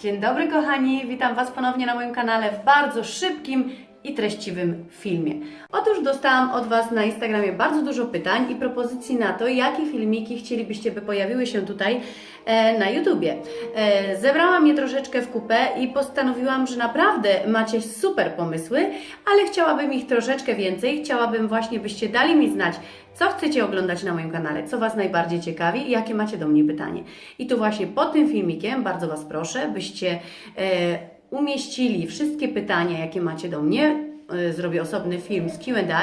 Dzień dobry kochani, witam Was ponownie na moim kanale w bardzo szybkim i treściwym filmie. Otóż dostałam od Was na Instagramie bardzo dużo pytań i propozycji na to, jakie filmiki chcielibyście, by pojawiły się tutaj e, na YouTubie. E, zebrałam je troszeczkę w kupę i postanowiłam, że naprawdę macie super pomysły, ale chciałabym ich troszeczkę więcej. Chciałabym właśnie, byście dali mi znać, co chcecie oglądać na moim kanale, co Was najbardziej ciekawi i jakie macie do mnie pytanie. I tu właśnie pod tym filmikiem bardzo Was proszę, byście e, umieścili wszystkie pytania, jakie macie do mnie. E, Zrobię osobny film z QA,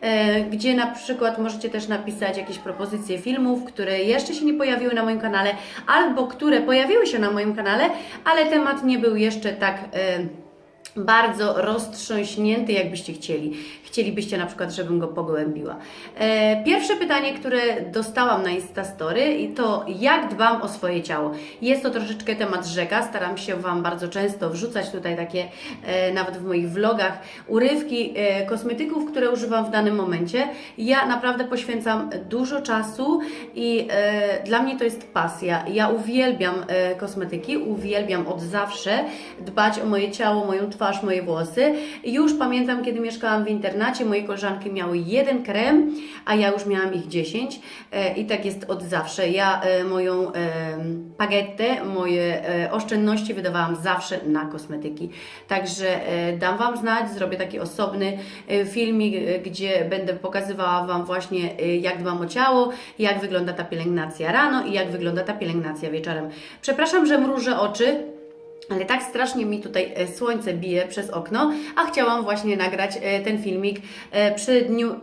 e, gdzie na przykład możecie też napisać jakieś propozycje filmów, które jeszcze się nie pojawiły na moim kanale, albo które pojawiły się na moim kanale, ale temat nie był jeszcze tak. Bardzo roztrząśnięty, jakbyście chcieli. Chcielibyście na przykład, żebym go pogłębiła. E, pierwsze pytanie, które dostałam na Instastory, to jak dbam o swoje ciało. Jest to troszeczkę temat rzeka. Staram się Wam bardzo często wrzucać tutaj takie, e, nawet w moich vlogach, urywki e, kosmetyków, które używam w danym momencie. Ja naprawdę poświęcam dużo czasu i e, dla mnie to jest pasja. Ja uwielbiam e, kosmetyki, uwielbiam od zawsze dbać o moje ciało, moją twarz, moje włosy. Już pamiętam, kiedy mieszkałam w internacie, moje koleżanki miały jeden krem, a ja już miałam ich 10 e, i tak jest od zawsze. Ja e, moją e, pagetę, moje oszczędności wydawałam zawsze na kosmetyki. Także dam Wam znać, zrobię taki osobny filmik, gdzie będę pokazywała Wam właśnie jak dbam o ciało, jak wygląda ta pielęgnacja rano i jak wygląda ta pielęgnacja wieczorem. Przepraszam, że mrużę oczy, ale tak strasznie mi tutaj e, słońce bije przez okno, a chciałam właśnie nagrać e, ten filmik e, przy dniu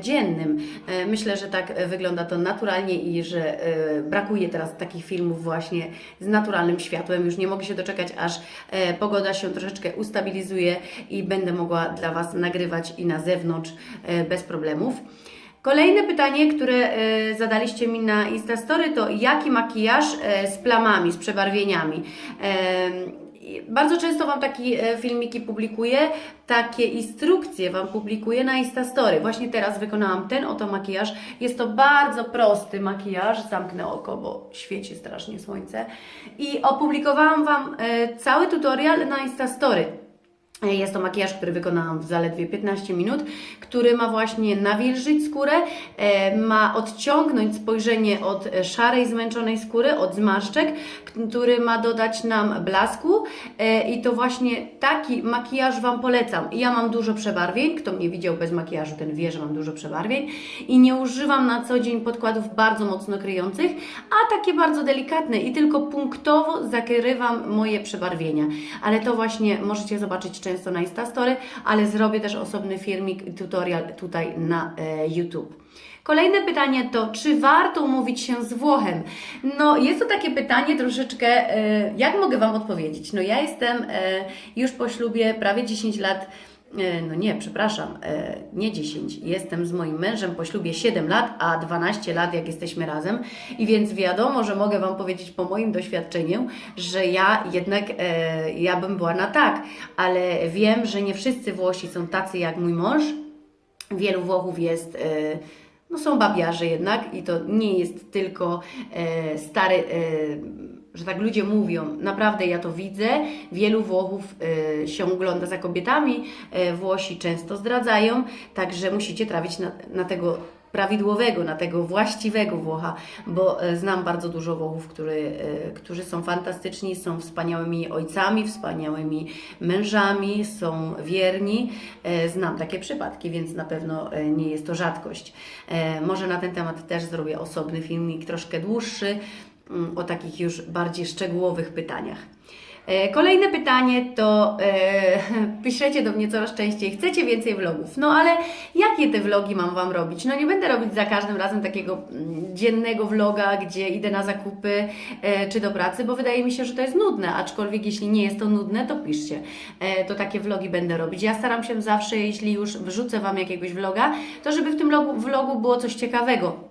dziennym. Myślę, że tak wygląda to naturalnie i że brakuje teraz takich filmów właśnie z naturalnym światłem. Już nie mogę się doczekać, aż pogoda się troszeczkę ustabilizuje i będę mogła dla Was nagrywać i na zewnątrz bez problemów. Kolejne pytanie, które e, zadaliście mi na Instastory to jaki makijaż e, z plamami, z przebarwieniami. E, bardzo często Wam takie filmiki publikuję, takie instrukcje Wam publikuję na Instastory. Właśnie teraz wykonałam ten oto makijaż. Jest to bardzo prosty makijaż. Zamknę oko, bo świeci strasznie słońce. I opublikowałam Wam cały tutorial na Instastory. Jest to makijaż, który wykonałam w zaledwie 15 minut, który ma właśnie nawilżyć skórę, e, ma odciągnąć spojrzenie od e, szarej, zmęczonej skóry, od zmarszczek, który ma dodać nam blasku e, i to właśnie taki makijaż Wam polecam. Ja mam dużo przebarwień, kto mnie widział bez makijażu, ten wie, że mam dużo przebarwień i nie używam na co dzień podkładów bardzo mocno kryjących, a takie bardzo delikatne i tylko punktowo zakrywam moje przebarwienia. Ale to właśnie możecie zobaczyć często na Instastory, ale zrobię też osobny filmik, tutorial tutaj na e, YouTube. Kolejne pytanie to, czy warto umówić się z Włochem? No, jest to takie pytanie troszeczkę, e, jak mogę Wam odpowiedzieć? No, ja jestem e, już po ślubie prawie 10 lat. E, No nie, przepraszam, e, nie 10. Jestem z moim mężem po ślubie 7 lat, a 12 lat jak jesteśmy razem. I więc wiadomo, że mogę Wam powiedzieć po moim doświadczeniu, że ja jednak, e, ja bym była na tak, ale wiem, że nie wszyscy Włosi są tacy jak mój mąż. Wielu Włochów jest, no są babiarze jednak i to nie jest tylko stary, że tak ludzie mówią. Naprawdę ja to widzę. Wielu Włochów e, się ogląda za kobietami. E, Włosi często zdradzają, także musicie trafić na, na tego prawidłowego, na tego właściwego Włocha, bo e, znam bardzo dużo Włochów, który, e, którzy są fantastyczni, są wspaniałymi ojcami, wspaniałymi mężami, są wierni. E, Znam takie przypadki, więc na pewno nie jest to rzadkość. Może na ten temat też zrobię osobny filmik, troszkę dłuższy, o takich już bardziej szczegółowych pytaniach. E, Kolejne pytanie to e, piszecie do mnie coraz częściej, chcecie więcej vlogów. No ale jakie te vlogi mam Wam robić? No nie będę robić za każdym razem takiego mm, dziennego vloga, gdzie idę na zakupy e, czy do pracy, bo wydaje mi się, że to jest nudne, aczkolwiek jeśli nie jest to nudne, to piszcie. E, to takie vlogi będę robić. Ja staram się zawsze, jeśli już wrzucę Wam jakiegoś vloga, to żeby w tym vlogu, vlogu było coś ciekawego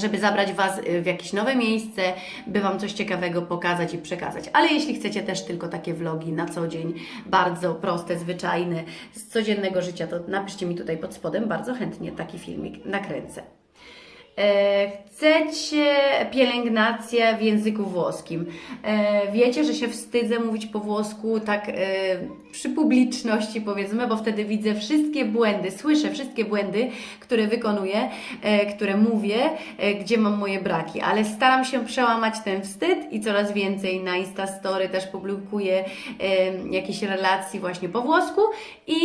żeby zabrać Was y, w jakieś nowe miejsce, by Wam coś ciekawego pokazać i przekazać. Ale jeśli chcecie też tylko takie vlogi na co dzień, bardzo proste, zwyczajne, z codziennego życia, to napiszcie mi tutaj pod spodem, bardzo chętnie taki filmik nakręcę. E, chcecie pielęgnację w języku włoskim. E, wiecie, że się wstydzę mówić po włosku tak e, przy publiczności powiedzmy, bo wtedy widzę wszystkie błędy, słyszę wszystkie błędy, które wykonuję, które mówię, gdzie mam moje braki, ale staram się przełamać ten wstyd i coraz więcej na Instastory też publikuję jakieś relacji właśnie po włosku i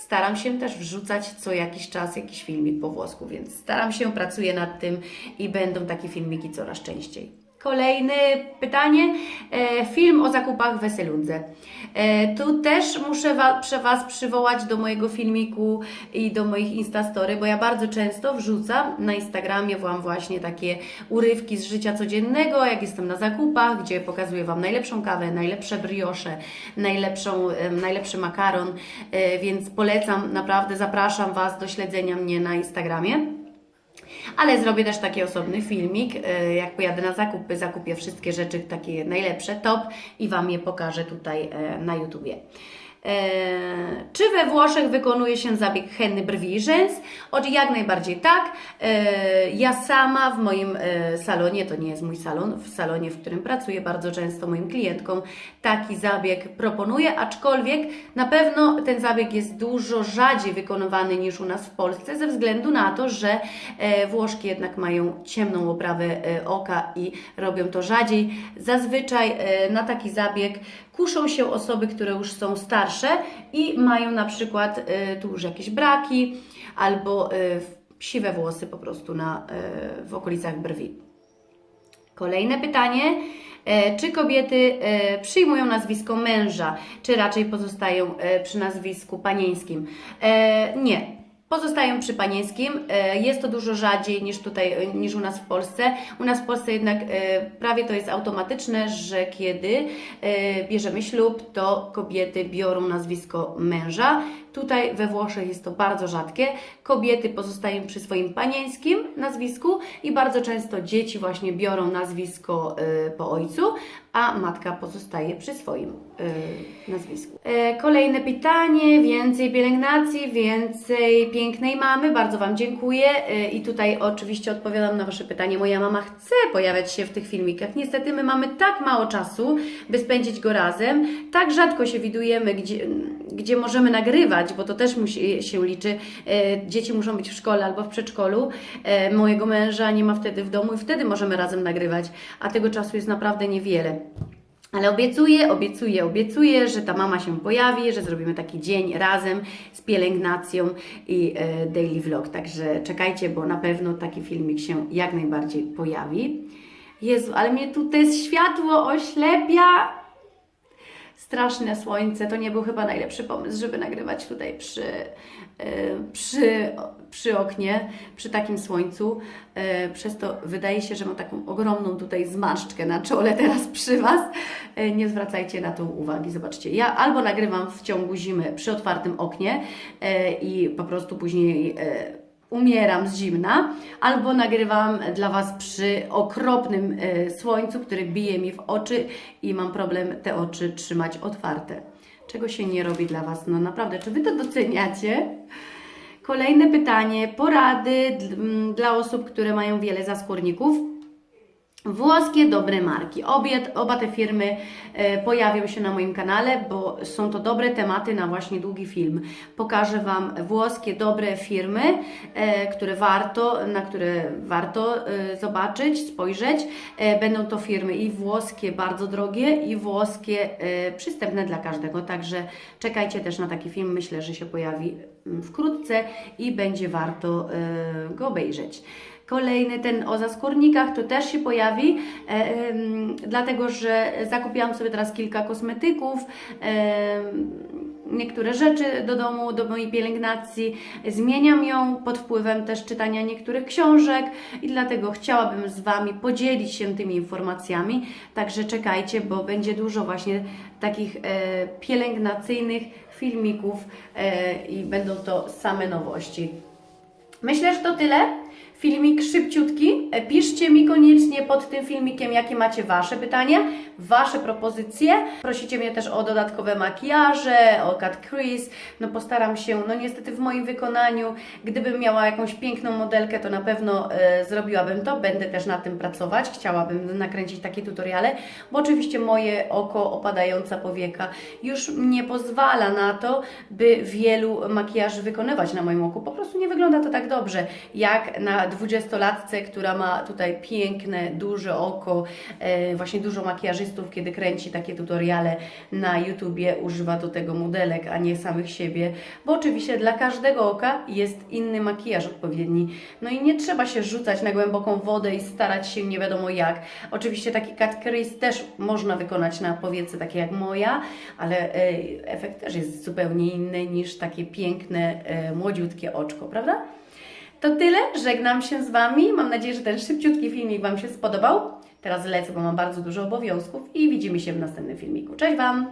staram się też wrzucać co jakiś czas jakiś filmik po włosku, więc staram się, pracuję nad tym i będą takie filmiki coraz częściej. Kolejne pytanie. E, film o zakupach w Weselundze. E, tu też muszę Was przywołać do mojego filmiku i do moich Instastory, bo ja bardzo często wrzucam na Instagramie Wam właśnie takie urywki z życia codziennego, jak jestem na zakupach, gdzie pokazuję Wam najlepszą kawę, najlepsze briosze, najlepszą, najlepszy makaron, e, więc polecam, naprawdę zapraszam Was do śledzenia mnie na Instagramie. Ale zrobię też taki osobny filmik, e, jak pojadę na zakupy, zakupię wszystkie rzeczy takie najlepsze, top i Wam je pokażę tutaj e, na YouTubie. E, Czy we Włoszech wykonuje się zabieg henny brwi rzęs? Od jak najbardziej tak. E, Ja sama w moim e, salonie, to nie jest mój salon, w salonie, w którym pracuję bardzo często moim klientkom taki zabieg proponuję, aczkolwiek na pewno ten zabieg jest dużo rzadziej wykonywany niż u nas w Polsce, ze względu na to, że Włoszki jednak mają ciemną oprawę oka i robią to rzadziej. Zazwyczaj na taki zabieg kuszą się osoby, które już są starsze i mają na przykład e, tu już jakieś braki albo e, siwe włosy po prostu na, e, w okolicach brwi. Kolejne pytanie. E, Czy kobiety e, przyjmują nazwisko męża, czy raczej pozostają e, przy nazwisku panieńskim? Nie. Pozostają przy panieńskim. E, Jest to dużo rzadziej niż tutaj, e, niż u nas w Polsce. U nas w Polsce jednak e, prawie to jest automatyczne, że kiedy bierzemy ślub, to kobiety biorą nazwisko męża. Tutaj we Włoszech jest to bardzo rzadkie. Kobiety pozostają przy swoim panieńskim nazwisku i bardzo często dzieci właśnie biorą nazwisko e, po ojcu, a matka pozostaje przy swoim e, nazwisku. E, Kolejne pytanie, więcej pielęgnacji, więcej pięknej mamy. Bardzo Wam dziękuję E, i tutaj oczywiście odpowiadam na Wasze pytanie. Moja mama chce pojawiać się w tych filmikach. Niestety my mamy tak mało czasu, by spędzić go razem. Tak rzadko się widujemy, gdzie, gdzie możemy nagrywać, bo to też musi się liczy. E, Dzieci muszą być w szkole albo w przedszkolu. E, Mojego męża nie ma wtedy w domu i wtedy możemy razem nagrywać, a tego czasu jest naprawdę niewiele. Ale obiecuję, obiecuję, obiecuję, że ta mama się pojawi, że zrobimy taki dzień razem z pielęgnacją i e, daily vlog. Także czekajcie, bo na pewno taki filmik się jak najbardziej pojawi. Jezu, ale mnie tu to światło oślepia. Straszne słońce, to nie był chyba najlepszy pomysł, żeby nagrywać tutaj przy, e, przy, przy oknie, przy takim słońcu. E, Przez to wydaje się, że mam taką ogromną tutaj zmarszczkę na czole teraz przy Was. E, Nie zwracajcie na to uwagi. Zobaczcie, ja albo nagrywam w ciągu zimy przy otwartym oknie i po prostu później umieram z zimna, albo nagrywam dla Was przy okropnym e, słońcu, który bije mi w oczy i mam problem te oczy trzymać otwarte. Czego się nie robi dla Was? No naprawdę, czy Wy to doceniacie? Kolejne pytanie, porady dla osób, które mają wiele zaskórników. Włoskie dobre marki. Obie, oba te firmy e, pojawią się na moim kanale, bo są to dobre tematy na właśnie długi film. Pokażę Wam włoskie dobre firmy, e, które warto, na które warto e, zobaczyć, spojrzeć. E, będą to firmy i włoskie bardzo drogie, i włoskie e, przystępne dla każdego. Także czekajcie też na taki film. Myślę, że się pojawi mm, wkrótce i będzie warto e, go obejrzeć. Kolejny ten o zaskórnikach to też się pojawi, e, em, dlatego że zakupiłam sobie teraz kilka kosmetyków, em, niektóre rzeczy do domu, do mojej pielęgnacji. Zmieniam ją pod wpływem też czytania niektórych książek i dlatego chciałabym z Wami podzielić się tymi informacjami. Także czekajcie, bo będzie dużo właśnie takich e, pielęgnacyjnych filmików e, i będą to same nowości. Myślę, że to tyle. Filmik szybciutki. Piszcie mi koniecznie pod tym filmikiem, jakie macie Wasze pytania, Wasze propozycje. Prosicie mnie też o dodatkowe makijaże, o cut crease. No postaram się, no niestety w moim wykonaniu, gdybym miała jakąś piękną modelkę, to na pewno e, zrobiłabym to. Będę też nad tym pracować. Chciałabym nakręcić takie tutoriale, bo oczywiście moje oko opadająca powieka już nie pozwala na to, by wielu makijaży wykonywać na moim oku. Po prostu nie wygląda to tak dobrze, jak na dwudziestolatce, która ma tutaj piękne, duże oko, e, właśnie dużo makijażystów, kiedy kręci takie tutoriale na YouTubie, używa do tego modelek, a nie samych siebie, bo oczywiście dla każdego oka jest inny makijaż odpowiedni. No i nie trzeba się rzucać na głęboką wodę i starać się nie wiadomo jak. Oczywiście taki cut crease też można wykonać na powiece takie jak moja, ale e, efekt też jest zupełnie inny niż takie piękne, e, młodziutkie oczko, prawda? To tyle, żegnam się z Wami. Mam nadzieję, że ten szybciutki filmik Wam się spodobał. Teraz lecę, bo mam bardzo dużo obowiązków i widzimy się w następnym filmiku. Cześć Wam!